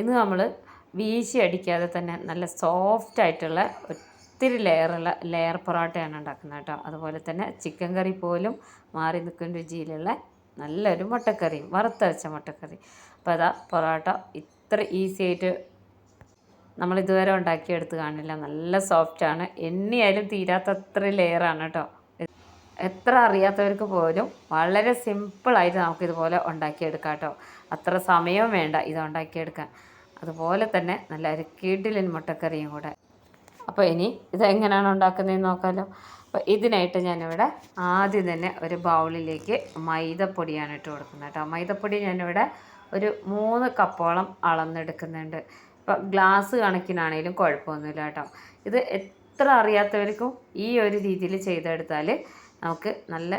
ഇന്ന് നമ്മൾ വീശി അടിക്കാതെ തന്നെ നല്ല സോഫ്റ്റ് ആയിട്ടുള്ള ഒത്തിരി ലെയറുള്ള ലെയർ പൊറോട്ടയാണ് ഉണ്ടാക്കുന്നത് കേട്ടോ. അതുപോലെ തന്നെ ചിക്കൻ കറി പോലും മാറി നിൽക്കുന്ന രുചിയിലുള്ള നല്ലൊരു മുട്ടക്കറിയും വറുത്തരച്ച മുട്ടക്കറി. അപ്പോൾ അതാ പൊറോട്ട ഇത്ര ഈസി ആയിട്ട് നമ്മൾ ഇതുവരെ ഉണ്ടാക്കിയെടുത്ത് കാണില്ല. നല്ല സോഫ്റ്റാണ് എണ്ണിയായാലും തീരാത്ത അത്ര ലെയറാണ് കേട്ടോ. എത്ര അറിയാത്തവർക്ക് പോലും വളരെ സിമ്പിളായിട്ട് നമുക്കിതുപോലെ ഉണ്ടാക്കിയെടുക്കാം കേട്ടോ. അത്ര സമയവും വേണ്ട ഇത് ഉണ്ടാക്കിയെടുക്കാൻ. അതുപോലെ തന്നെ നല്ല അരക്കീട്ടിലൻ മുട്ടക്കറിയും കൂടെ. അപ്പോൾ ഇനി ഇതെങ്ങനെയാണ് ഉണ്ടാക്കുന്നതെന്ന് നോക്കാമല്ലോ അപ്പോൾ ഇതിനായിട്ട് ഞാനിവിടെ ആദ്യം തന്നെ ഒരു ബൗളിലേക്ക് മൈദപ്പൊടിയാണ് ഇട്ട് കൊടുക്കുന്നത് കേട്ടോ. മൈദപ്പൊടി ഞാനിവിടെ ഒരു മൂന്ന് കപ്പോളം അളന്നെടുക്കുന്നുണ്ട്. ഇപ്പോൾ ഗ്ലാസ് കണക്കിനാണെങ്കിലും കുഴപ്പമൊന്നുമില്ല കേട്ടോ. ഇത് എത്ര അറിയാത്തവർക്കും ഈ ഒരു രീതിയിൽ ചെയ്തെടുത്താൽ നമുക്ക് നല്ല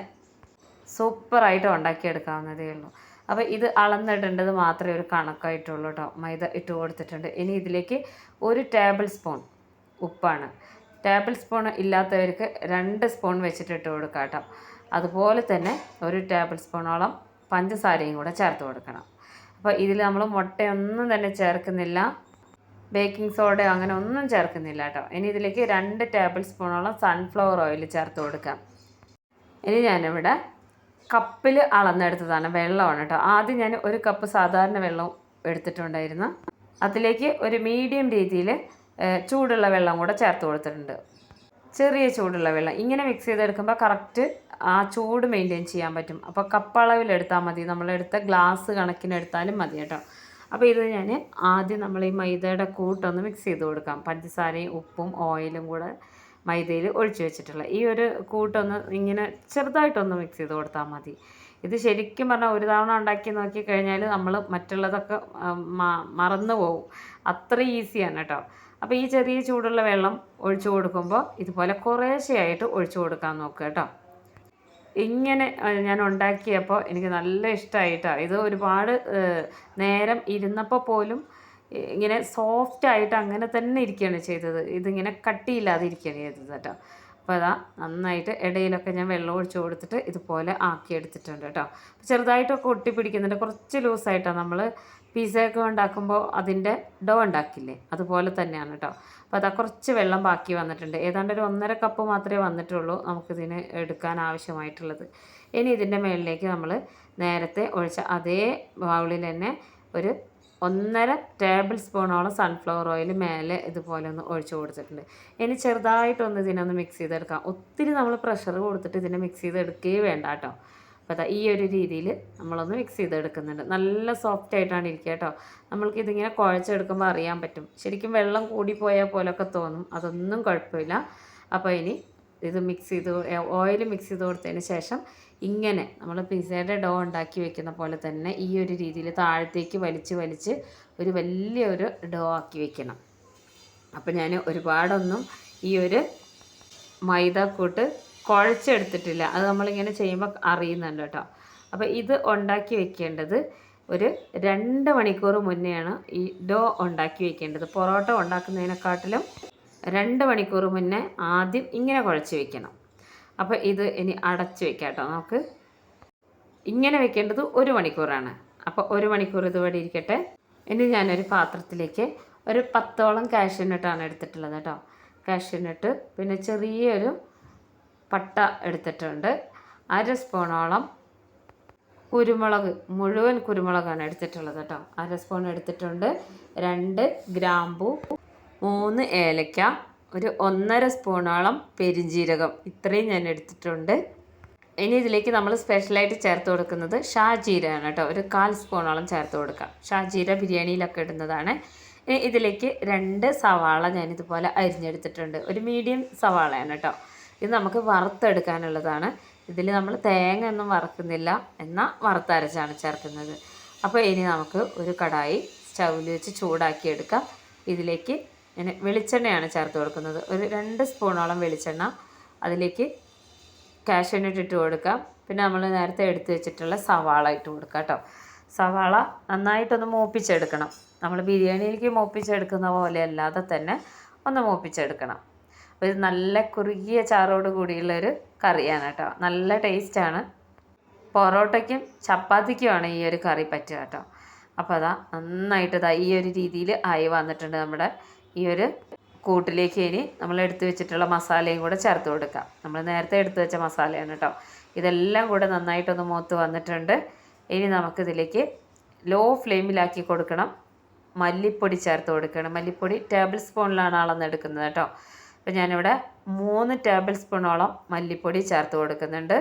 സൂപ്പറായിട്ട് ഉണ്ടാക്കിയെടുക്കാവുന്നതേ ഉള്ളൂ. അപ്പോൾ ഇത് അളന്നിടേണ്ടത് മാത്രമേ ഒരു കണക്കായിട്ടുള്ളൂ കേട്ടോ മൈദ ഇട്ട് കൊടുത്തിട്ടുണ്ട്. ഇനി ഇതിലേക്ക് ഒരു ടേബിൾ സ്പൂൺ ഉപ്പാണ്. ടേബിൾ സ്പൂൺ ഇല്ലാത്തവർക്ക് രണ്ട് സ്പൂൺ വെച്ചിട്ട് ഇട്ട് കൊടുക്കാം കേട്ടോ അതുപോലെ തന്നെ ഒരു ടേബിൾ സ്പൂണോളം പഞ്ചസാരയും കൂടെ ചേർത്ത് കൊടുക്കണം. അപ്പോൾ ഇതിൽ നമ്മൾ മുട്ടയൊന്നും തന്നെ ചേർക്കുന്നില്ല. ബേക്കിംഗ് സോഡ അങ്ങനെ ഒന്നും ചേർക്കുന്നില്ല കേട്ടോ ഇനി ഇതിലേക്ക് രണ്ട് ടേബിൾ സ്പൂണോളം സൺഫ്ലവർ ഓയിൽ ചേർത്ത് കൊടുക്കാം. ഇനി ഞാനിവിടെ കപ്പിൽ അളന്നെടുത്തതാണ് വെള്ളമാണ് കേട്ടോ. ആദ്യം ഞാൻ ഒരു കപ്പ് സാധാരണ വെള്ളം എടുത്തിട്ടുണ്ടായിരുന്നു. അതിലേക്ക് ഒരു മീഡിയം രീതിയിൽ ചൂടുള്ള വെള്ളം കൂടെ ചേർത്ത് കൊടുത്തിട്ടുണ്ട്. ചെറിയ ചൂടുള്ള വെള്ളം. ഇങ്ങനെ മിക്സ് ചെയ്തെടുക്കുമ്പോൾ കറക്റ്റ് ആ ചൂട് മെയിന്റെയിൻ ചെയ്യാൻ പറ്റും. അപ്പോൾ കപ്പളവിൽ എടുത്താൽ മതി. നമ്മളെടുത്ത ഗ്ലാസ് കണക്കിനെടുത്താലും മതി കേട്ടോ. അപ്പോൾ ഇത് ഞാൻ ആദ്യം നമ്മൾ ഈ മൈദയുടെ കൂട്ടൊന്ന് മിക്സ് ചെയ്ത് കൊടുക്കാം. പഞ്ചസാരയും ഉപ്പും ഓയിലും കൂടെ മൈദയിൽ ഒഴിച്ചു വെച്ചിട്ടുള്ള ഈ ഒരു കൂട്ടൊന്ന് ഇങ്ങനെ ചെറുതായിട്ടൊന്ന് മിക്സ് ചെയ്ത് കൊടുത്താൽ മതി. ഇത് ശരിക്കും പറഞ്ഞാൽ ഒരു തവണ ഉണ്ടാക്കി നോക്കി കഴിഞ്ഞാൽ നമ്മൾ മറ്റുള്ളതൊക്കെ മറന്നു പോകും അത്ര ഈസിയാണ് കേട്ടോ അപ്പോൾ ഈ ചെറിയ ചൂടുള്ള വെള്ളം ഒഴിച്ചു കൊടുക്കുമ്പോൾ ഇതുപോലെ കുറേശ്ശെയായിട്ട് ഒഴിച്ചു കൊടുക്കാൻ നോക്കുക കേട്ടോ ഇങ്ങനെ ഞാൻ ഉണ്ടാക്കിയപ്പോൾ എനിക്ക് നല്ല ഇഷ്ടമായിട്ടാണ് ഇത് ഒരുപാട് നേരം ഇരുന്നപ്പോൾ പോലും ഇങ്ങനെ സോഫ്റ്റ് ആയിട്ട് അങ്ങനെ തന്നെ ഇരിക്കുകയാണ് ചെയ്തത്. ഇതിങ്ങനെ കട്ടിയില്ലാതെ ഇരിക്കുകയാണ് ചെയ്തത് കേട്ടോ. അപ്പോൾ അതാ നന്നായിട്ട് ഇടയിലൊക്കെ ഞാൻ വെള്ളം ഒഴിച്ച് കൊടുത്തിട്ട് ഇതുപോലെ ആക്കി ആക്കിയെടുത്തിട്ടുണ്ട് കേട്ടോ. ചെറുതായിട്ടൊക്കെ ഒട്ടിപ്പിടിക്കുന്നുണ്ട്. കുറച്ച് ലൂസായിട്ടാണ് നമ്മൾ പിസയൊക്കെ ഉണ്ടാക്കുമ്പോൾ അതിന്റെ ഡോ ഉണ്ടാക്കില്ലേ? അതുപോലെ തന്നെയാണ് കേട്ടോ. അപ്പോൾ അതാ കുറച്ച് വെള്ളം ബാക്കി വന്നിട്ടുണ്ട്. ഏതാണ്ട് ഒരു ഒന്നര കപ്പ് മാത്രമേ വന്നിട്ടുള്ളൂ നമുക്കിതിന് എടുക്കാൻ ആവശ്യമായിട്ടുള്ളത്. ഇനി ഇതിന്റെ മുകളിലേക്ക് നമ്മൾ നേരത്തെ ഒഴിച്ച അതേ ബൗളിൽ തന്നെ ഒരു ഒന്നര ടേബിൾ സ്പൂണോളം സൺഫ്ലവർ ഓയിൽ മേലെ ഇതുപോലെ ഒന്ന് ഒഴിച്ചു കൊടുത്തിട്ടുണ്ട്. ഇനി ചെറുതായിട്ടൊന്ന് ഇതിനൊന്ന് മിക്സ് ചെയ്തെടുക്കാം. ഒത്തിരി നമ്മൾ പ്രഷർ കൊടുത്തിട്ട് ഇതിനെ മിക്സ് ചെയ്തെടുക്കുകയേ വേണ്ട കേട്ടോ. അപ്പോൾ ഈ ഒരു രീതിയിൽ നമ്മളൊന്ന് മിക്സ് ചെയ്തെടുക്കുന്നുണ്ട്. നല്ല സോഫ്റ്റ് ആയിട്ടാണ് ഇരിക്കുക കേട്ടോ. നമ്മൾക്ക് ഇതിങ്ങനെ കുഴച്ചെടുക്കുമ്പോൾ അറിയാൻ പറ്റും. ശരിക്കും വെള്ളം കൂടിപ്പോയാൽ പോലൊക്കെ തോന്നും. അതൊന്നും കുഴപ്പമില്ല. അപ്പോൾ ഇനി ഇത് മിക്സ് ചെയ്ത് ഓയിൽ മിക്സ് ചെയ്ത് കൊടുത്തതിന് ശേഷം ഇങ്ങനെ നമ്മൾ പിസയുടെ ഡോ ഉണ്ടാക്കി വെക്കുന്ന പോലെ തന്നെ ഈ ഒരു രീതിയിൽ താഴത്തേക്ക് വലിച്ച് വലിച്ച് ഒരു വലിയൊരു ഡോ ആക്കി വെക്കണം. അപ്പോൾ ഞാൻ ഒരുപാടൊന്നും ഈ ഒരു മൈദക്കൂട്ട് കുഴച്ചെടുത്തിട്ടില്ല. അത് നമ്മളിങ്ങനെ ചെയ്യുമ്പോൾ അറിയുന്നുണ്ട് കേട്ടോ. അപ്പോൾ ഇത് ഉണ്ടാക്കി വെക്കേണ്ടത് ഒരു രണ്ട് മണിക്കൂർ മുന്നെയാണ് ഈ ഡോ ഉണ്ടാക്കി വെക്കേണ്ടത്. പൊറോട്ട ഉണ്ടാക്കുന്നതിനെക്കാട്ടിലും രണ്ട് മണിക്കൂർ മുന്നേ ആദ്യം ഇങ്ങനെ കുഴച്ച് വെക്കണം. അപ്പോൾ ഇത് ഇനി അടച്ച് വെക്കാം കേട്ടോ നമുക്ക്. ഇങ്ങനെ വെക്കേണ്ടത് ഒരു മണിക്കൂറാണ്. അപ്പോൾ ഒരു മണിക്കൂർ ഇതുവരെ ഇരിക്കട്ടെ. ഇനി ഞാനൊരു പാത്രത്തിലേക്ക് ഒരു പത്തോളം കാഷ്യനട്ടാണ് എടുത്തിട്ടുള്ളത് കേട്ടോ. കാഷ്യനട്ട് പിന്നെ ചെറിയൊരു പട്ട എടുത്തിട്ടുണ്ട്. അര സ്പൂണോളം കുരുമുളക് മുഴുവൻ കുരുമുളകാണ് എടുത്തിട്ടുള്ളത് കേട്ടോ. അര സ്പൂൺ എടുത്തിട്ടുണ്ട്. രണ്ട് ഗ്രാമ്പു മൂന്ന് ഏലക്ക ഒരു ഒന്നര സ്പൂണോളം പെരിഞ്ജീരകം ഇത്രയും ഞാൻ എടുത്തിട്ടുണ്ട്. ഇനി ഇതിലേക്ക് നമ്മൾ സ്പെഷ്യലായിട്ട് ചേർത്ത് കൊടുക്കുന്നത് ഷാജീരയാണ് കേട്ടോ. ഒരു കാൽ സ്പൂണോളം ചേർത്ത് കൊടുക്കാം. ഷാജീര ബിരിയാണിയിലൊക്കെ ഇടുന്നതാണ്. ഇതിലേക്ക് രണ്ട് സവാള ഞാൻ ഇതുപോലെ അരിഞ്ഞെടുത്തിട്ടുണ്ട്. ഒരു മീഡിയം സവാളയാണ് കേട്ടോ. ഇത് നമുക്ക് വറുത്തെടുക്കാനുള്ളതാണ്. ഇതിൽ നമ്മൾ തേങ്ങ ഒന്നും വറക്കുന്നില്ല. എന്നാൽ വറുത്തരച്ചാണ് ചേർക്കുന്നത്. അപ്പോൾ ഇനി നമുക്ക് ഒരു കടായി സ്റ്റൗവിൽ വെച്ച് ചൂടാക്കിയെടുക്കാം. ഇതിലേക്ക് ഞാൻ വെളിച്ചെണ്ണയാണ് ചേർത്ത് കൊടുക്കുന്നത്. ഒരു രണ്ട് സ്പൂണോളം വെളിച്ചെണ്ണ അതിലേക്ക് കാഷ്യനട്ട് ഇട്ട് കൊടുക്കാം. പിന്നെ നമ്മൾ നേരത്തെ എടുത്തു വെച്ചിട്ടുള്ള സവാള ഇട്ട് കൊടുക്കാം കേട്ടോ. സവാള നന്നായിട്ടൊന്ന് മൂപ്പിച്ചെടുക്കണം. നമ്മൾ ബിരിയാണിയിലേക്ക് മൂപ്പിച്ചെടുക്കുന്ന പോലെ അല്ലാതെ തന്നെ ഒന്ന് മൂപ്പിച്ചെടുക്കണം. ഒരു നല്ല കുറുകിയ ചാറോട് കൂടിയുള്ളൊരു കറിയാണ് കേട്ടോ. നല്ല ടേസ്റ്റാണ്. പൊറോട്ടയ്ക്കും ചപ്പാത്തിക്കുമാണ് ഈ ഒരു കറി പറ്റുക കേട്ടോ. അപ്പോൾ അതാ നന്നായിട്ട് ഈ ഒരു രീതിയിൽ ആയി വന്നിട്ടുണ്ട് നമ്മുടെ ഈ ഒരു കൂട്ടിലേക്ക് ഇനി നമ്മൾ എടുത്തു വെച്ചിട്ടുള്ള മസാലയും കൂടെ ചേർത്ത് കൊടുക്കാം. നമ്മൾ നേരത്തെ എടുത്തു വെച്ച മസാലയാണ് കേട്ടോ ഇതെല്ലാം കൂടെ നന്നായിട്ടൊന്ന് മൂത്ത് വന്നിട്ടുണ്ട്. ഇനി നമുക്കിതിലേക്ക് ലോ ഫ്ലെയിമിലാക്കി കൊടുക്കണം. മല്ലിപ്പൊടി ചേർത്ത് കൊടുക്കണം. മല്ലിപ്പൊടി ടേബിൾ സ്പൂണിലാണ് അളന്നെടുക്കുന്നത് കേട്ടോ അപ്പോൾ ഞാനിവിടെ മൂന്ന് ടേബിൾ സ്പൂണോളം മല്ലിപ്പൊടി ചേർത്ത് കൊടുക്കുന്നുണ്ട്.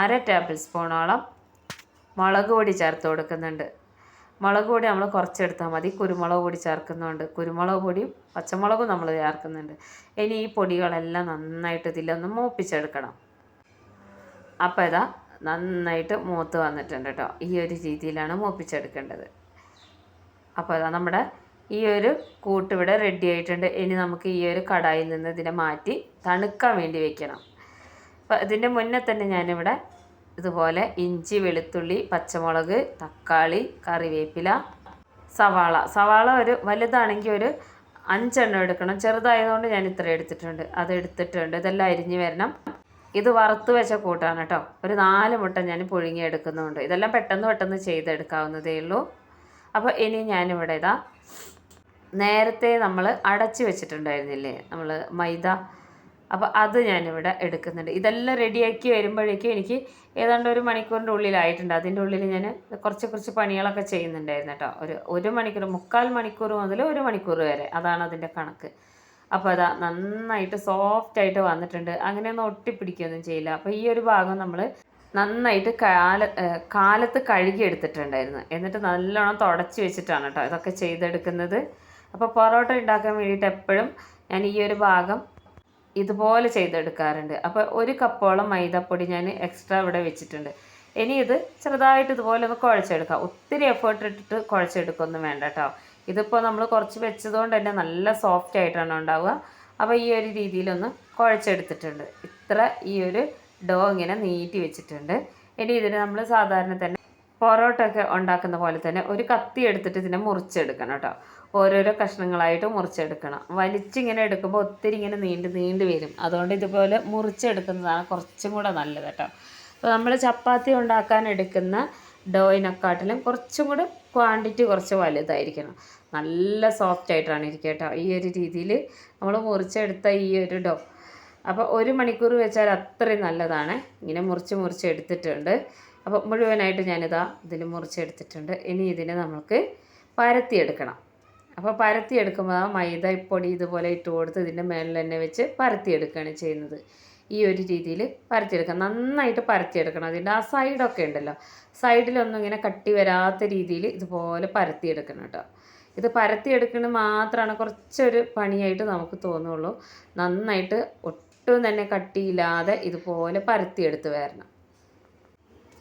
അര ടേബിൾ സ്പൂണോളം മുളക് പൊടി ചേർത്ത് കൊടുക്കുന്നുണ്ട്. മുളക് പൊടി നമ്മൾ കുറച്ചെടുത്താൽ മതി. കുരുമുളക് പൊടി ചേർക്കുന്നുണ്ട് കുരുമുളക് പൊടിയും പച്ചമുളകും നമ്മൾ ചേർക്കുന്നുണ്ട്. ഇനി ഈ പൊടികളെല്ലാം നന്നായിട്ട് ഇതിലൊന്ന് മൂപ്പിച്ചെടുക്കണം. അപ്പോൾ ഇതാ നന്നായിട്ട് മൂത്ത് വന്നിട്ടുണ്ട് കേട്ടോ. ഈ ഒരു രീതിയിലാണ് മൂപ്പിച്ചെടുക്കേണ്ടത്. അപ്പോൾ അതാ നമ്മുടെ ഈ ഒരു കൂട്ട് ഇവിടെ റെഡി ആയിട്ടുണ്ട്. ഇനി നമുക്ക് ഈ ഒരു കടായിൽ നിന്ന് ഇതിനെ മാറ്റി തണുക്കാൻ വേണ്ടി വെക്കണം. അപ്പോൾ ഇതിന്റെ മുന്നേ തന്നെ ഞാനിവിടെ ഇതുപോലെ ഇഞ്ചി വെളുത്തുള്ളി പച്ചമുളക് തക്കാളി കറിവേപ്പില സവാള. സവാള ഒരു വലുതാണെങ്കിൽ ഒരു അഞ്ചെണ്ണം എടുക്കണം. ചെറുതായതുകൊണ്ട് ഞാൻ ഇത്ര എടുത്തിട്ടുണ്ട്. അത് എടുത്തിട്ടുണ്ട്. ഇതെല്ലാം അരിഞ്ഞ് വരണം. ഇത് വറുത്ത് വെച്ച കൂട്ടാണ് കേട്ടോ. ഒരു നാല് മുട്ട ഞാൻ പുഴുങ്ങി എടുക്കുന്നുണ്ട്. ഇതെല്ലാം പെട്ടെന്ന് പെട്ടെന്ന് ചെയ്തെടുക്കാവുന്നതേ ഉള്ളൂ. അപ്പോൾ ഇനി ഞാനിവിടെ ഇതാ നേരത്തെ നമ്മൾ അടച്ച് വെച്ചിട്ടുണ്ടായിരുന്നില്ലേ? നമ്മൾ മൈദ അപ്പോൾ അത് ഞാനിവിടെ എടുക്കുന്നുണ്ട്. ഇതെല്ലാം റെഡിയാക്കി വരുമ്പോഴേക്കും എനിക്ക് ഏതാണ്ട് ഒരു മണിക്കൂറിന്റെ ഉള്ളിലായിട്ടുണ്ട്. അതിന്റെ ഉള്ളിൽ ഞാൻ കുറച്ച് കുറച്ച് പണികളൊക്കെ ചെയ്യുന്നുണ്ടായിരുന്നു കേട്ടോ. ഒരു ഒരു മണിക്കൂർ മുക്കാൽ മണിക്കൂർ മുതൽ ഒരു മണിക്കൂർ വരെ അതാണ് അതിന്റെ കണക്ക്. അപ്പോൾ അതാ നന്നായിട്ട് സോഫ്റ്റ് ആയിട്ട് വന്നിട്ടുണ്ട്. അങ്ങനെയൊന്നും ഒട്ടിപ്പിടിക്കുകയൊന്നും ചെയ്യില്ല. അപ്പോൾ ഈ ഒരു ഭാഗം നമ്മൾ നന്നായിട്ട് കാല കാലത്ത് കഴുകി എടുത്തിട്ടുണ്ടായിരുന്നു. എന്നിട്ട് നല്ലോണം തുടച്ച് വെച്ചിട്ടാണ് കേട്ടോ ഇതൊക്കെ ചെയ്തെടുക്കുന്നത്. അപ്പോൾ പൊറോട്ട ഉണ്ടാക്കാൻ വേണ്ടിയിട്ട് എപ്പോഴും ഞാൻ ഈ ഒരു ഭാഗം ഇതുപോലെ ചെയ്തെടുക്കാറുണ്ട്. അപ്പോൾ ഒരു കപ്പോളം മൈദപ്പൊടി ഞാൻ എക്സ്ട്രാ ഇവിടെ വെച്ചിട്ടുണ്ട്. ഇനി ഇത് ചെറുതായിട്ട് ഇതുപോലെ ഒന്ന് കുഴച്ചെടുക്കാം. ഒത്തിരി എഫേർട്ട് ഇട്ടിട്ട് കുഴച്ചെടുക്കൊന്നും വേണ്ട കേട്ടോ. ഇതിപ്പോൾ നമ്മൾ കുറച്ച് വെച്ചതുകൊണ്ട് തന്നെ നല്ല സോഫ്റ്റ് ആയിട്ടാണ് ഉണ്ടാവുക. അപ്പോൾ ഈ ഒരു രീതിയിലൊന്ന് കുഴച്ചെടുത്തിട്ടുണ്ട്. ഇത്ര ഈ ഒരു ഡോ ഇങ്ങനെ നീട്ടി വെച്ചിട്ടുണ്ട്. ഇനി ഇതിന് നമ്മൾ സാധാരണ തന്നെ പൊറോട്ട ഒക്കെ ഉണ്ടാക്കുന്ന പോലെ തന്നെ ഒരു കത്തി എടുത്തിട്ട് ഇതിനെ മുറിച്ചെടുക്കണം കേട്ടോ. ഓരോരോ കഷ്ണങ്ങളായിട്ട് മുറിച്ചെടുക്കണം. വലിച്ചിങ്ങനെ എടുക്കുമ്പോൾ ഒത്തിരി ഇങ്ങനെ നീണ്ട് നീണ്ട് വരും. അതുകൊണ്ട് ഇതുപോലെ മുറിച്ചെടുക്കുന്നതാണ് കുറച്ചും കൂടെ നല്ലത് കേട്ടോ. അപ്പോൾ നമ്മൾ ചപ്പാത്തി ഉണ്ടാക്കാൻ എടുക്കുന്ന ഡോയിനെക്കാട്ടിലും കുറച്ചും കൂടെ ക്വാണ്ടിറ്റി കുറച്ച് വലുതായിരിക്കണം. നല്ല സോഫ്റ്റ് ആയിട്ടാണ് ഇരിക്കുക കേട്ടോ. ഈ ഒരു രീതിയിൽ നമ്മൾ മുറിച്ചെടുത്ത ഈ ഒരു ഡോ അപ്പോൾ ഒരു മണിക്കൂർ വെച്ചാൽ അത്രയും നല്ലതാണ്. ഇങ്ങനെ മുറിച്ച് മുറിച്ച് എടുത്തിട്ടുണ്ട്. അപ്പോൾ മുഴുവനായിട്ട് ഞാനിതാ ഇതിൽ മുറിച്ചെടുത്തിട്ടുണ്ട്. ഇനി ഇതിനെ നമുക്ക് പരത്തിയെടുക്കണം അപ്പോൾ പരത്തിയെടുക്കുമ്പോൾ ആ മൈദപ്പൊടി ഇതുപോലെ ഇട്ട് കൊടുത്ത് ഇതിന്റെ മേളിൽ തന്നെ വെച്ച് പരത്തിയെടുക്കുകയാണ് ചെയ്യുന്നത്. ഈ ഒരു രീതിയിൽ പരത്തിയെടുക്കാം. നന്നായിട്ട് പരത്തിയെടുക്കണം. അതിന്റെ ആ സൈഡൊക്കെ ഉണ്ടല്ലോ. സൈഡിലൊന്നും ഇങ്ങനെ കട്ടി വരാത്ത രീതിയിൽ ഇതുപോലെ പരത്തിയെടുക്കണം കേട്ടോ. ഇത് പരത്തിയെടുക്കുന്നത് മാത്രമാണ് കുറച്ചൊരു പണിയായിട്ട് നമുക്ക് തോന്നുള്ളൂ. നന്നായിട്ട് ഒട്ടും തന്നെ കട്ടിയില്ലാതെ ഇതുപോലെ പരത്തിയെടുത്ത് വരണം.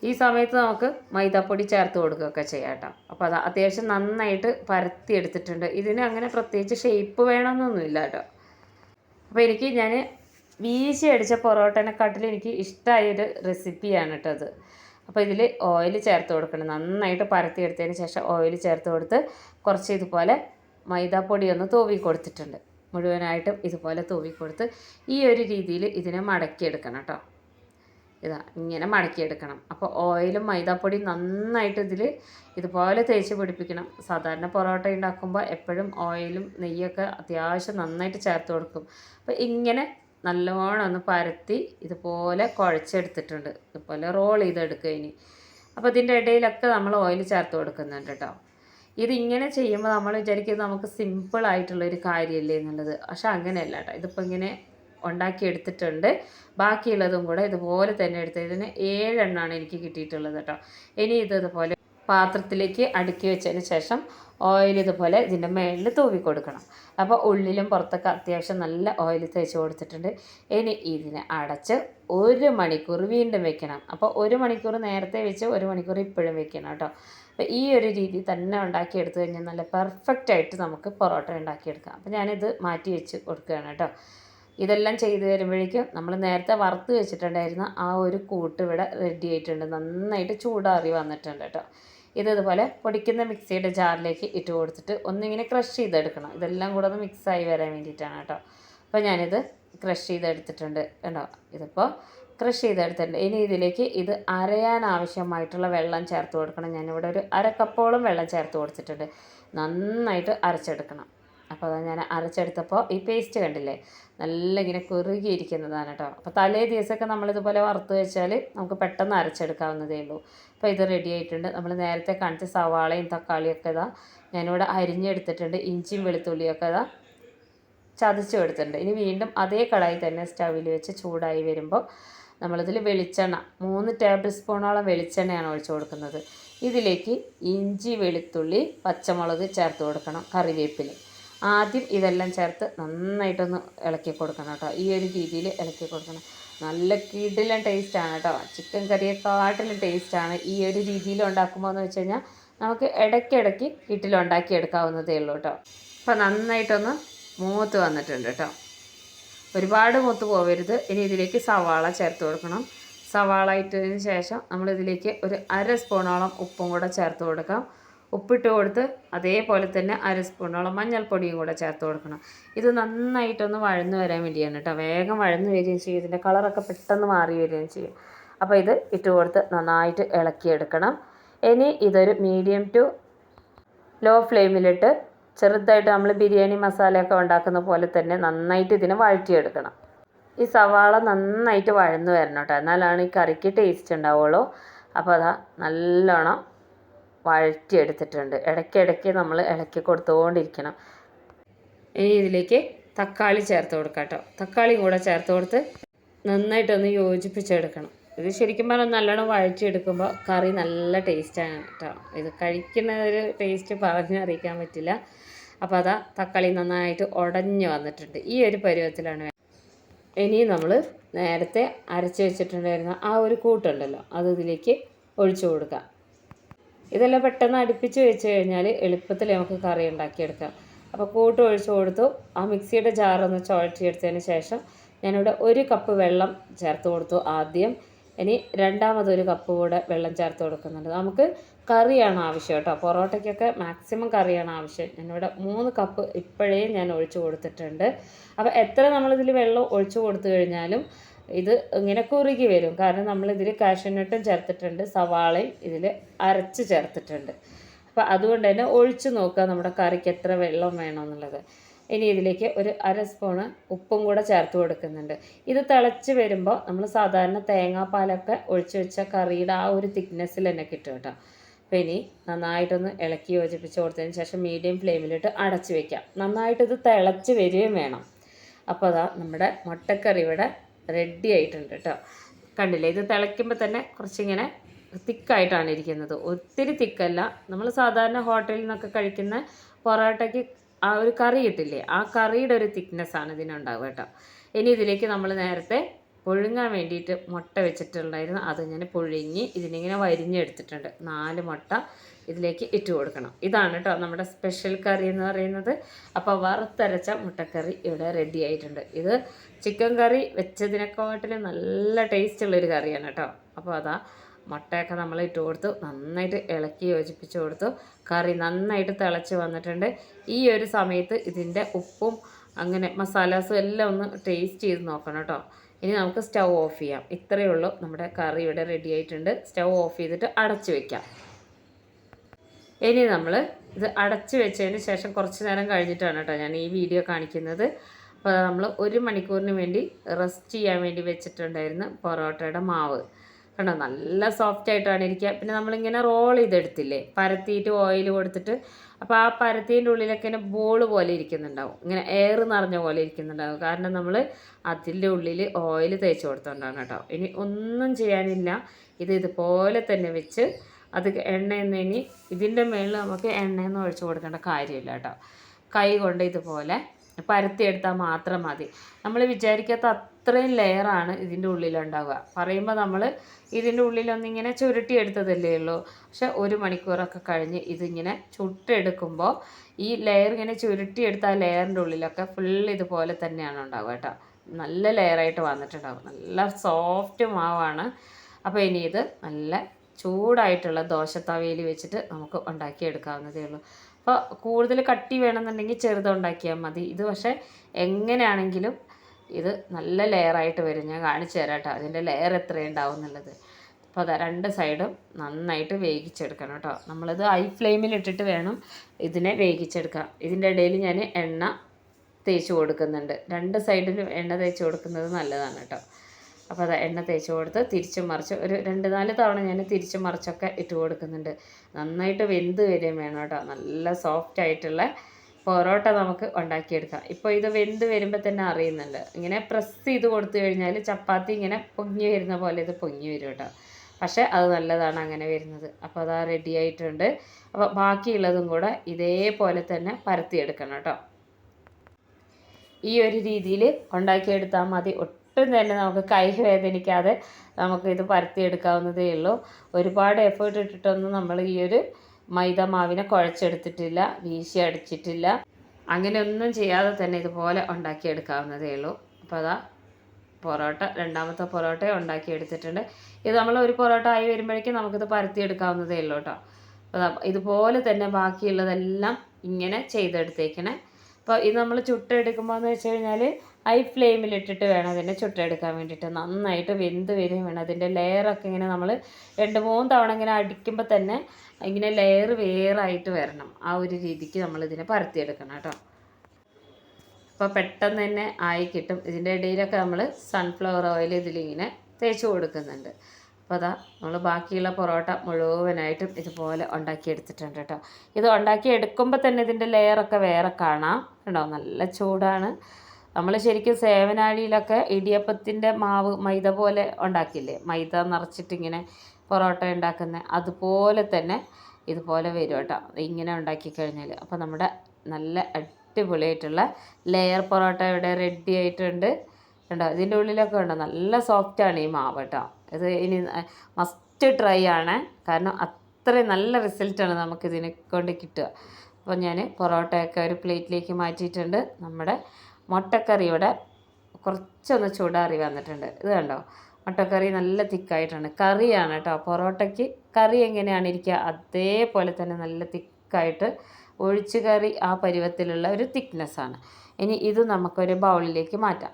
ഈ സമയത്ത് നമുക്ക് മൈദാപ്പൊടി ചേർത്ത് കൊടുക്കുകയൊക്കെ ചെയ്യാം കേട്ടോ അപ്പോൾ അത് അത്യാവശ്യം നന്നായിട്ട് പരത്തി എടുത്തിട്ടുണ്ട്. ഇതിന് അങ്ങനെ പ്രത്യേകിച്ച് ഷേപ്പ് വേണമെന്നൊന്നുമില്ല കേട്ടോ അപ്പോൾ എനിക്ക് ഞാൻ വീശി അടിച്ച പൊറോട്ടനെക്കാട്ടിലും എനിക്ക് ഇഷ്ടമായൊരു റെസിപ്പിയാണ് കേട്ടോ അത്. അപ്പോൾ ഇതിൽ ഓയിൽ ചേർത്ത് കൊടുക്കണം. നന്നായിട്ട് പരത്തി എടുത്തതിന് ശേഷം ഓയിൽ ചേർത്ത് കൊടുത്ത് കുറച്ച് ഇതുപോലെ മൈദാപ്പൊടി ഒന്ന് തൂവി കൊടുത്തിട്ടുണ്ട്. മുഴുവനായിട്ടും ഇതുപോലെ തൂവി കൊടുത്ത് ഈ ഒരു രീതിയിൽ ഇതിനെ മടക്കിയെടുക്കണം കേട്ടോ ഇതാ ഇങ്ങനെ മടക്കിയെടുക്കണം. അപ്പോൾ ഓയിലും മൈദാപ്പൊടിയും നന്നായിട്ട് ഇതിൽ ഇതുപോലെ തേച്ച് പിടിപ്പിക്കണം. സാധാരണ പൊറോട്ട ഉണ്ടാക്കുമ്പോൾ എപ്പോഴും ഓയിലും നെയ്യൊക്കെ അത്യാവശ്യം നന്നായിട്ട് ചേർത്ത് കൊടുക്കും. അപ്പോൾ ഇങ്ങനെ നല്ലോണം ഒന്ന് പരത്തി ഇതുപോലെ കുഴച്ചെടുത്തിട്ടുണ്ട്. ഇതുപോലെ റോൾ ചെയ്തെടുക്കുക ഇനി. അപ്പോൾ ഇതിന്റെ ഇടയിലൊക്കെ നമ്മൾ ഓയിൽ ചേർത്ത് കൊടുക്കുന്നുണ്ട് കേട്ടോ. ഇതിങ്ങനെ ചെയ്യുമ്പോൾ നമ്മൾ വിചാരിക്കുന്നത് നമുക്ക് സിമ്പിൾ ആയിട്ടുള്ളൊരു കാര്യമല്ലേ എന്നുള്ളത്. പക്ഷെ അങ്ങനെയല്ല കേട്ടോ. ഇതിപ്പോൾ ഇങ്ങനെ ഉണ്ടാക്കിയെടുത്തിട്ടുണ്ട്. ബാക്കിയുള്ളതും കൂടെ ഇതുപോലെ തന്നെ എടുത്ത് ഇതിന് ഏഴെണ്ണമാണ് എനിക്ക് കിട്ടിയിട്ടുള്ളത് കേട്ടോ. ഇനി ഇത് ഇതുപോലെ പാത്രത്തിലേക്ക് അടുക്കി വെച്ചതിന് ശേഷം ഓയിൽ ഇതുപോലെ ഇതിന്റെ മേളിൽ തൂവി കൊടുക്കണം. അപ്പോൾ ഉള്ളിലും പുറത്തൊക്കെ അത്യാവശ്യം നല്ല ഓയിൽ തേച്ച് കൊടുത്തിട്ടുണ്ട്. ഇനി ഇതിനെ അടച്ച് ഒരു മണിക്കൂർ വീണ്ടും വെക്കണം. അപ്പോൾ ഒരു മണിക്കൂർ നേരത്തെ വെച്ച് ഒരു മണിക്കൂർ ഇപ്പോഴും വെക്കണം കേട്ടോ. അപ്പോൾ ഈ ഒരു രീതി തന്നെ ഉണ്ടാക്കിയെടുത്തു കഴിഞ്ഞാൽ നല്ല പെർഫെക്റ്റ് ആയിട്ട് നമുക്ക് പൊറോട്ട ഉണ്ടാക്കിയെടുക്കാം. അപ്പോൾ ഞാനിത് മാറ്റി വെച്ച് കൊടുക്കുകയാണ് കേട്ടോ. ഇതെല്ലാം ചെയ്ത് വരുമ്പോഴേക്കും നമ്മൾ നേരത്തെ വറുത്ത് വെച്ചിട്ടുണ്ടായിരുന്ന ആ ഒരു കൂട്ട് ഇവിടെ റെഡി ആയിട്ടുണ്ട്. നന്നായിട്ട് ചൂടാറി വന്നിട്ടുണ്ട് കേട്ടോ. ഇത് ഇതുപോലെ പൊടിക്കുന്ന മിക്സിയുടെ ജാറിലേക്ക് ഇട്ട് കൊടുത്തിട്ട് ഒന്നിങ്ങനെ ക്രഷ് ചെയ്തെടുക്കണം. ഇതെല്ലാം കൂടെ ഒന്ന് മിക്സായി വരാൻ വേണ്ടിയിട്ടാണ് കേട്ടോ. അപ്പോൾ ഞാനിത് ക്രഷ് ചെയ്തെടുത്തിട്ടുണ്ട് കേട്ടോ. ഇതിപ്പോൾ ക്രഷ് ചെയ്തെടുത്തിട്ടുണ്ട്. ഇനി ഇതിലേക്ക് ഇത് അരയാൻ ആവശ്യമായിട്ടുള്ള വെള്ളം ചേർത്ത് കൊടുക്കണം. ഞാനിവിടെ ഒരു അര കപ്പോളം വെള്ളം ചേർത്ത് കൊടുത്തിട്ടുണ്ട്. നന്നായിട്ട് അരച്ചെടുക്കണം. അപ്പോൾ അത് ഞാൻ അരച്ചെടുത്തപ്പോൾ ഈ പേസ്റ്റ് കണ്ടില്ലേ? നല്ല ഇങ്ങനെ കുറുകിയിരിക്കുന്നതാണ് കേട്ടോ. അപ്പോൾ തലേ ദിവസമൊക്കെ നമ്മളിതുപോലെ വറുത്ത് വെച്ചാൽ നമുക്ക് പെട്ടെന്ന് അരച്ചെടുക്കാവുന്നതേ ഉള്ളൂ. അപ്പോൾ ഇത് റെഡി ആയിട്ടുണ്ട്. നമ്മൾ നേരത്തെ കാണിച്ച സവാളയും തക്കാളിയൊക്കെ ഇതാ ഞാനിവിടെ അരിഞ്ഞെടുത്തിട്ടുണ്ട്. ഇഞ്ചിയും വെളുത്തുള്ളിയൊക്കെ ഇതാ ചതച്ചു എടുത്തിട്ടുണ്ട് ഇനി വീണ്ടും അതേ കടായി തന്നെ സ്റ്റവിൽ വെച്ച് ചൂടായി വരുമ്പോൾ നമ്മളിതിൽ വെളിച്ചെണ്ണ മൂന്ന് ടേബിൾ സ്പൂണോളം വെളിച്ചെണ്ണയാണ് ഒഴിച്ചു കൊടുക്കുന്നത്. ഇതിലേക്ക് ഇഞ്ചി വെളുത്തുള്ളി പച്ചമുളക് ചേർത്ത് കൊടുക്കണം. കറിവേപ്പില. ആദ്യം ഇതെല്ലാം ചേർത്ത് നന്നായിട്ടൊന്ന് ഇളക്കി കൊടുക്കണം കേട്ടോ. ഈ ഒരു രീതിയിൽ ഇളക്കി കൊടുക്കണം. നല്ല കിടിലൻ ടേസ്റ്റാണ് കേട്ടോ. ചിക്കൻ കറിയെക്കാട്ടിലും ടേസ്റ്റാണ് ഈ ഒരു രീതിയിൽ ഉണ്ടാക്കുമ്പോൾ എന്ന് വെച്ച് കഴിഞ്ഞാൽ നമുക്ക് ഇടയ്ക്കിടയ്ക്ക് വീട്ടിലുണ്ടാക്കി എടുക്കാവുന്നതേ ഉള്ളൂ കേട്ടോ. അപ്പോൾ നന്നായിട്ടൊന്ന് മൂത്ത് വന്നിട്ടുണ്ട് കേട്ടോ. ഒരുപാട് മൂത്ത് പോവരുത്. ഇനി ഇതിലേക്ക് സവാള ചേർത്ത് കൊടുക്കണം. സവാള ഇട്ടതിന് ശേഷം നമ്മളിതിലേക്ക് ഒരു അര സ്പൂണോളം ഉപ്പും കൂടെ ചേർത്ത് കൊടുക്കാം. ഉപ്പിട്ട് കൊടുത്ത് അതേപോലെ തന്നെ അര സ്പൂണോളം മഞ്ഞൾപ്പൊടിയും കൂടെ ചേർത്ത് കൊടുക്കണം. ഇത് നന്നായിട്ടൊന്ന് വഴന്നു വരാൻ വേണ്ടിയാണ് കേട്ടോ. വേഗം വഴന്നു വരികയും ചെയ്യും. ഇതിന്റെ കളറൊക്കെ പെട്ടെന്ന് മാറി വരികയും ചെയ്യും. അപ്പോൾ ഇത് ഇട്ട് കൊടുത്ത് നന്നായിട്ട് ഇളക്കിയെടുക്കണം. ഇനി ഇതൊരു മീഡിയം ടു ലോ ഫ്ലെയിമിലിട്ട് ചെറുതായിട്ട് നമ്മൾ ബിരിയാണി മസാലയൊക്കെ ഉണ്ടാക്കുന്ന പോലെ തന്നെ നന്നായിട്ട് ഇതിനെ വഴറ്റിയെടുക്കണം. ഈ സവാള നന്നായിട്ട് വഴന്നു വരണം കേട്ടോ. എന്നാലാണ് ഈ കറിക്ക് ടേസ്റ്റ് ഉണ്ടാവുള്ളൂ. അപ്പോൾ അതാ നല്ലോണം വഴറ്റിയെടുത്തിട്ടുണ്ട്. ഇടയ്ക്കിടയ്ക്ക് നമ്മൾ ഇളക്കി കൊടുത്തുകൊണ്ടിരിക്കണം. ഇനി ഇതിലേക്ക് തക്കാളി ചേർത്ത് കൊടുക്കാം കേട്ടോ. തക്കാളിയും കൂടെ ചേർത്ത് കൊടുത്ത് നന്നായിട്ടൊന്ന് യോജിപ്പിച്ചെടുക്കണം. ഇത് ശരിക്കും പറഞ്ഞാൽ നല്ലോണം വഴറ്റിയെടുക്കുമ്പോൾ കറി നല്ല ടേസ്റ്റാണ് കേട്ടോ. ഇത് കഴിക്കുന്ന ഒരു ടേസ്റ്റ് പറഞ്ഞറിയിക്കാൻ പറ്റില്ല. അപ്പോൾ അതാ തക്കാളി നന്നായിട്ട് ഉടഞ്ഞു വന്നിട്ടുണ്ട്. ഈ ഒരു പരുവത്തിലാണ് ഇനി നമ്മൾ നേരത്തെ അരച്ച് വെച്ചിട്ടുണ്ടായിരുന്ന ആ ഒരു കൂട്ടുണ്ടല്ലോ. അത് ഇതിലേക്ക് ഒഴിച്ചു കൊടുക്കുക ഇതെല്ലാം പെട്ടെന്ന് അടുപ്പിച്ച് വെച്ച് കഴിഞ്ഞാൽ എളുപ്പത്തിൽ നമുക്ക് കറി ഉണ്ടാക്കിയെടുക്കാം. അപ്പോൾ കൂട്ട് ഒഴിച്ച് കൊടുത്തു. ആ മിക്സിയുടെ ജാറൊന്ന് ചുഴറ്റിയെടുത്തതിന് ശേഷം ഞാനിവിടെ ഒരു കപ്പ് വെള്ളം ചേർത്ത് കൊടുത്തു ആദ്യം. ഇനി രണ്ടാമതൊരു കപ്പ് കൂടെ വെള്ളം ചേർത്ത് കൊടുക്കുന്നുണ്ട്. നമുക്ക് കറിയാണ് ആവശ്യം കേട്ടോ. പൊറോട്ടയ്ക്കൊക്കെ മാക്സിമം കറിയാണ് ആവശ്യം. ഞാനിവിടെ മൂന്ന് കപ്പ് ഇപ്പോഴേ ഞാൻ ഒഴിച്ചു കൊടുത്തിട്ടുണ്ട്. അപ്പോൾ എത്ര നമ്മളിതിൽ വെള്ളം ഒഴിച്ചു കൊടുത്തു കഴിഞ്ഞാലും ഇത് ഇങ്ങനെ കുറുകി വരും. കാരണം നമ്മൾ നമ്മളിതിൽ കാഷ്യനട്ടും ചേർത്തിട്ടുണ്ട് സവാളയും ഇതിൽ അരച്ച് ചേർത്തിട്ടുണ്ട്. അപ്പോൾ അതുകൊണ്ട് തന്നെ ഒഴിച്ച് നോക്കുക നമ്മുടെ കറിക്ക് എത്ര വെള്ളം വേണമെന്നുള്ളത് ഇനി ഇതിലേക്ക് ഒരു അര സ്പൂണ് ഉപ്പും കൂടെ ചേർത്ത് കൊടുക്കുന്നുണ്ട്. ഇത് തിളച്ച് വരുമ്പോൾ നമ്മൾ സാധാരണ തേങ്ങാപ്പാലൊക്കെ ഒഴിച്ച് വെച്ച കറിയുടെ ആ ഒരു തിക്നെസ്സിൽ തന്നെ കിട്ടും കേട്ടോ. അപ്പോൾ ഇനി നന്നായിട്ടൊന്ന് ഇളക്കി യോജിപ്പിച്ച് കൊടുത്തതിന് ശേഷം മീഡിയം ഫ്ലെയിമിലിട്ട് അടച്ച് വെക്കാം. ഇത് തിളച്ച് വരികയും വേണം. അപ്പോൾ അതാ നമ്മുടെ മുട്ടക്കറി ഇവിടെ റെഡി ആയിട്ടുണ്ട് കേട്ടോ കണ്ടില്ലേ? ഇത് തിളയ്ക്കുമ്പോൾ തന്നെ കുറച്ചിങ്ങനെ തിക്കായിട്ടാണ് ഇരിക്കുന്നത്. ഒത്തിരി തിക്കല്ല. നമ്മൾ സാധാരണ ഹോട്ടലിൽ നിന്നൊക്കെ കഴിക്കുന്ന പൊറോട്ടയ്ക്ക് ആ ഒരു കറി കിട്ടില്ലേ ആ കറിയുടെ ഒരു തിക്നെസ്സാണ് ഇതിനുണ്ടാവുക കേട്ടോ ഇനി ഇതിലേക്ക് നമ്മൾ നേരത്തെ പുഴുങ്ങാൻ വേണ്ടിയിട്ട് മുട്ട വെച്ചിട്ടുണ്ടായിരുന്നു. അത് ഞാൻ പുഴുങ്ങി ഇതിനിങ്ങനെ വരിഞ്ഞെടുത്തിട്ടുണ്ട്. നാല് മുട്ട ഇതിലേക്ക് ഇട്ട് കൊടുക്കണം. ഇതാണ് കേട്ടോ നമ്മുടെ സ്പെഷ്യൽ കറി എന്ന് പറയുന്നത്. അപ്പോൾ വറുത്തരച്ച മുട്ടക്കറി ഇവിടെ റെഡി ആയിട്ടുണ്ട്. ഇത് ചിക്കൻ കറി വെച്ചതിനെക്കാട്ടിലും നല്ല ടേസ്റ്റുള്ളൊരു കറിയാണ് കേട്ടോ അപ്പോൾ അതാ മുട്ടയൊക്കെ നമ്മൾ ഇട്ട് കൊടുത്തു. നന്നായിട്ട് ഇളക്കി യോജിപ്പിച്ച് കൊടുത്തു. കറി നന്നായിട്ട് തിളച്ച് വന്നിട്ടുണ്ട്. ഈ ഒരു സമയത്ത് ഇതിന്റെ ഉപ്പും അങ്ങനെ മസാലാസും എല്ലാം ഒന്ന് ടേസ്റ്റ് ചെയ്ത് നോക്കണം കേട്ടോ ഇനി നമുക്ക് സ്റ്റൗ ഓഫ് ചെയ്യാം. ഇത്രയേ ഉള്ളൂ നമ്മുടെ കറി ഇവിടെ റെഡി ആയിട്ടുണ്ട്. സ്റ്റൗ ഓഫ് ചെയ്തിട്ട് അടച്ചു വെക്കാം. ഇനി നമ്മൾ ഇത് അടച്ചു വെച്ചതിന് ശേഷം കുറച്ച് നേരം കഴിഞ്ഞിട്ടാണ് കേട്ടോ ഞാൻ ഈ വീഡിയോ കാണിക്കുന്നത്. അപ്പോൾ നമ്മൾ ഒരു മണിക്കൂറിന് വേണ്ടി റെസ്റ്റ് ചെയ്യാൻ വേണ്ടി വെച്ചിട്ടുണ്ടായിരുന്നു പൊറോട്ടയുടെ മാവ്. കണ്ടോ? നല്ല സോഫ്റ്റ് ആയിട്ടാണ് ഇരിക്കുക. പിന്നെ നമ്മളിങ്ങനെ റോൾ ചെയ്തെടുത്തില്ലേ? പരത്തിയിട്ട് ഓയിൽ കൊടുത്തിട്ട് അപ്പോൾ ആ പരത്തിന്റെ ഉള്ളിലൊക്കെ ഇങ്ങനെ ബോൾ പോലെ ഇരിക്കുന്നുണ്ടാവും. ഇങ്ങനെ എയർ നിറഞ്ഞ പോലെ ഇരിക്കുന്നുണ്ടാവും. കാരണം നമ്മൾ അതിന്റെ ഉള്ളിൽ ഓയിൽ തേച്ച് കൊടുത്തോണ്ടാണ് കേട്ടോ. ഇനി ഒന്നും ചെയ്യാനില്ല. ഇത് ഇതുപോലെ തന്നെ വെച്ച് അത് എണ്ണയെന്ന് ഇനി ഇതിന്റെ മുകളിൽ നമുക്ക് എണ്ണയൊന്നും ഒഴിച്ച് കൊടുക്കേണ്ട കാര്യമില്ല കേട്ടോ. കൈ കൊണ്ട് ഇതുപോലെ പരത്തിയെടുത്താൽ മാത്രം മതി. നമ്മൾ വിചാരിക്കാത്ത അത്രയും ലെയറാണ് ഇതിന്റെ ഉള്ളിലുണ്ടാവുക. പറയുമ്പോൾ നമ്മൾ ഇതിന്റെ ഉള്ളിലൊന്നിങ്ങനെ ചുരുട്ടിയെടുത്തതല്ലേ ഉള്ളൂ. പക്ഷെ ഒരു മണിക്കൂറൊക്കെ കഴിഞ്ഞ് ഇതിങ്ങനെ ചുട്ടെടുക്കുമ്പോൾ ഈ ലെയർ ഇങ്ങനെ ചുരുട്ടിയെടുത്ത ആ ലെയറിന്റെ ഉള്ളിലൊക്കെ ഫുൾ ഇതുപോലെ തന്നെയാണ് ഉണ്ടാവുക കേട്ടോ. നല്ല ലെയറായിട്ട് വന്നിട്ടുണ്ടാവും. നല്ല സോഫ്റ്റ് മാവാണ്. അപ്പോൾ ഇനി ഇത് നല്ല ചൂടായിട്ടുള്ള ദോശത്തവയിൽ വെച്ചിട്ട് നമുക്ക് ഉണ്ടാക്കിയെടുക്കാവുന്നതേ ഉള്ളൂ. അപ്പോൾ കൂടുതൽ കട്ടി വേണമെന്നുണ്ടെങ്കിൽ ചെറുത് ഉണ്ടാക്കിയാൽ മതി. ഇത് പക്ഷേ എങ്ങനെയാണെങ്കിലും ഇത് നല്ല ലെയറായിട്ട് വരും. ഞാൻ കാണിച്ചു തരാം കേട്ടോ. അതിന്റെ ലെയർ എത്രയുണ്ടാവും എന്നുള്ളത്. അപ്പോൾ അതാ രണ്ട് സൈഡും നന്നായിട്ട് വേവിച്ചെടുക്കണം കേട്ടോ. നമ്മളിത് ഹൈ ഫ്ലെയിമിൽ ഇട്ടിട്ട് വേണം ഇതിനെ വേവിച്ചെടുക്കാം ഇതിന്റെ ഇടയിൽ ഞാൻ എണ്ണ തേച്ച് കൊടുക്കുന്നുണ്ട്. രണ്ട് സൈഡിലും എണ്ണ തേച്ച് കൊടുക്കുന്നത് നല്ലതാണ് കേട്ടോ. അപ്പോൾ അത് എണ്ണ തേച്ച് കൊടുത്ത് തിരിച്ചും മറിച്ച് ഒരു രണ്ട് നാല് തവണ ഞാൻ തിരിച്ചും മറിച്ചൊക്കെ ഇട്ട് കൊടുക്കുന്നുണ്ട്. നന്നായിട്ട് വെന്ത് വരികയും വേണം കേട്ടോ. നല്ല സോഫ്റ്റ് ആയിട്ടുള്ള പൊറോട്ട നമുക്ക് ഉണ്ടാക്കിയെടുക്കാം. ഇപ്പോൾ ഇത് വെന്ത് വരുമ്പോൾ തന്നെ അറിയുന്നുണ്ട്. ഇങ്ങനെ പ്രസ് ചെയ്ത് കൊടുത്തു കഴിഞ്ഞാൽ ചപ്പാത്തി ഇങ്ങനെ പൊങ്ങി വരുന്ന പോലെ ഇത് പൊങ്ങി വരും കേട്ടോ. പക്ഷേ അത് നല്ലതാണ് അങ്ങനെ വരുന്നത്. അപ്പോൾ അതാ റെഡി ആയിട്ടുണ്ട്. അപ്പോൾ ബാക്കിയുള്ളതും കൂടെ ഇതേപോലെ തന്നെ പരത്തിയെടുക്കണം കേട്ടോ. ഈ ഒരു രീതിയിൽ ഉണ്ടാക്കിയെടുത്താൽ മതി ഒട്ടും തന്നെ നമുക്ക് കൈ വേദനിക്കാതെ ഇത് പരത്തിയെടുക്കാവുന്നതേ ഉള്ളൂ. ഒരുപാട് എഫേർട്ട് ഇട്ടിട്ടൊന്നും നമ്മൾ ഈ ഒരു മൈദ മാവിനെ കുഴച്ചെടുത്തിട്ടില്ല വീശി അടിച്ചിട്ടില്ല. അങ്ങനെയൊന്നും ചെയ്യാതെ തന്നെ ഇതുപോലെ ഉണ്ടാക്കിയെടുക്കാവുന്നതേ ഉള്ളൂ. അപ്പോൾ അതാ പൊറോട്ട രണ്ടാമത്തെ പൊറോട്ട ഉണ്ടാക്കി എടുത്തിട്ടുണ്ട് ഇത് നമ്മൾ ഒരു പൊറോട്ട ആയി വരുമ്പോഴേക്കും നമുക്കിത് പരത്തിയെടുക്കാവുന്നതേ ഉള്ളൂ കേട്ടോ. അപ്പോൾ ഇതുപോലെ തന്നെ ബാക്കിയുള്ളതെല്ലാം ഇങ്ങനെ ചെയ്തെടുത്തേക്കണേ. അപ്പോൾ ഇത് നമ്മൾ ചുട്ടെടുക്കുമ്പോൾ എന്ന് വെച്ച് കഴിഞ്ഞാൽ ഹൈ ഫ്ലെയിമിലിട്ടിട്ട് വേണം അതിനെ ചുട്ടെടുക്കാൻ വേണ്ടിയിട്ട്. നന്നായിട്ട് വെന്ത് വരികയും വേണം. അതിന്റെ ലെയറൊക്കെ ഇങ്ങനെ നമ്മൾ രണ്ട് മൂന്ന് തവണ ഇങ്ങനെ അടിക്കുമ്പോൾ തന്നെ ഇങ്ങനെ ലെയർ വേറായിട്ട് വരണം. ആ ഒരു രീതിക്ക് നമ്മളിതിനെ പരത്തിയെടുക്കണം കേട്ടോ. അപ്പോൾ പെട്ടെന്ന് തന്നെ ആയി കിട്ടും. ഇതിന്റെ ഇടയിലൊക്കെ നമ്മൾ സൺഫ്ലവർ ഓയിൽ ഇതിലിങ്ങനെ തേച്ച് കൊടുക്കുന്നുണ്ട്. അപ്പോൾ അതാ നമ്മൾ ബാക്കിയുള്ള പൊറോട്ട മുഴുവനായിട്ടും ഇതുപോലെ ഉണ്ടാക്കിയെടുത്തിട്ടുണ്ട് കേട്ടോ. ഇത് ഉണ്ടാക്കി എടുക്കുമ്പോൾ തന്നെ ഇതിന്റെ ലെയറൊക്കെ വേറെ കാണാം. കേട്ടോ നല്ല ചൂടാണ്. നമ്മൾ ശരിക്കും സേവനാഴിയിലൊക്കെ ഇടിയപ്പത്തിന്റെ മാവ് മൈദ പോലെ ഉണ്ടാക്കില്ലേ മൈദ നിറച്ചിട്ടിങ്ങനെ പൊറോട്ട ഉണ്ടാക്കുന്ന അതുപോലെ തന്നെ ഇതുപോലെ വരും കേട്ടോ. ഇങ്ങനെ ഉണ്ടാക്കി കഴിഞ്ഞാൽ അപ്പോൾ നമ്മുടെ നല്ല അടിപൊളിയായിട്ടുള്ള ലെയർ പൊറോട്ട ഇവിടെ റെഡി ആയിട്ടുണ്ട്. കണ്ടോ? ഇതിന്റെ ഉള്ളിലൊക്കെ ഉണ്ടോ നല്ല സോഫ്റ്റാണ് ഈ മാവ് കേട്ടോ. ഇത് ഇനി മസ്റ്റ് ട്രൈ ആണ്. കാരണം അത്രയും നല്ല റിസൾട്ടാണ് നമുക്കിതിനെ കൊണ്ട് കിട്ടുക. അപ്പോൾ ഞാൻ പൊറോട്ടയൊക്കെ ഒരു പ്ലേറ്റിലേക്ക് മാറ്റിയിട്ടുണ്ട്. നമ്മുടെ മുട്ടക്കറിയുടെ കുറച്ചൊന്ന് ചൂടാറി വന്നിട്ടുണ്ട്. ഇത് കണ്ടോ? മുട്ടക്കറി നല്ല തിക്കായിട്ടുണ്ട്. കറിയാണ് കേട്ടോ. പൊറോട്ടയ്ക്ക് കറി എങ്ങനെയാണ് ഇരിക്കുക? അതേപോലെ തന്നെ നല്ല തിക്കായിട്ട് ഒഴിച്ച് കറി ആ പരുവത്തിലുള്ള ഒരു തിക്നെസ്സാണ്. ഇനി ഇത് നമുക്കൊരു ബൗളിലേക്ക് മാറ്റാം.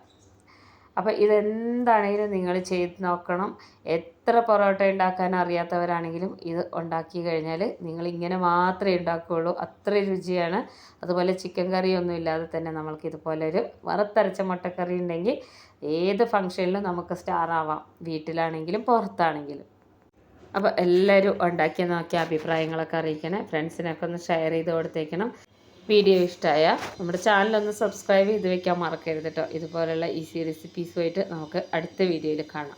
അപ്പോൾ ഇതെന്താണെങ്കിലും നിങ്ങൾ ചെയ്ത് നോക്കണം. എത്ര പൊറോട്ട ഉണ്ടാക്കാൻ അറിയാത്തവരാണെങ്കിലും ഇത് ഉണ്ടാക്കി കഴിഞ്ഞാൽ നിങ്ങൾ ഇങ്ങനെ മാത്രമേ ഉണ്ടാക്കുകയുള്ളൂ. അത്ര രുചിയാണ്. അതുപോലെ ചിക്കൻ കറിയൊന്നും ഇല്ലാതെ തന്നെ നമ്മൾക്ക് ഇതുപോലെ ഒരു വറുത്തരച്ച മുട്ടക്കറി ഉണ്ടെങ്കിൽ ഏത് ഫംഗ്ഷനിലും നമുക്ക് സ്റ്റാർ ആവാം. വീട്ടിലാണെങ്കിലും പുറത്താണെങ്കിലും. അപ്പോൾ എല്ലാവരും ഉണ്ടാക്കി നോക്കിയ അഭിപ്രായങ്ങളൊക്കെ അറിയിക്കണേ. ഫ്രണ്ട്സിനൊക്കെ ഒന്ന് ഷെയർ ചെയ്ത് കൊടുത്തേക്കണം. വീഡിയോ ഇഷ്ടമായ നമ്മുടെ ചാനലൊന്ന് സബ്സ്ക്രൈബ് ചെയ്ത് വെക്കാൻ മറക്കരുത് കേട്ടോ ഇതുപോലുള്ള ഈസി റെസിപ്പീസുമായിട്ട് നമുക്ക് അടുത്ത വീഡിയോയിൽ കാണാം.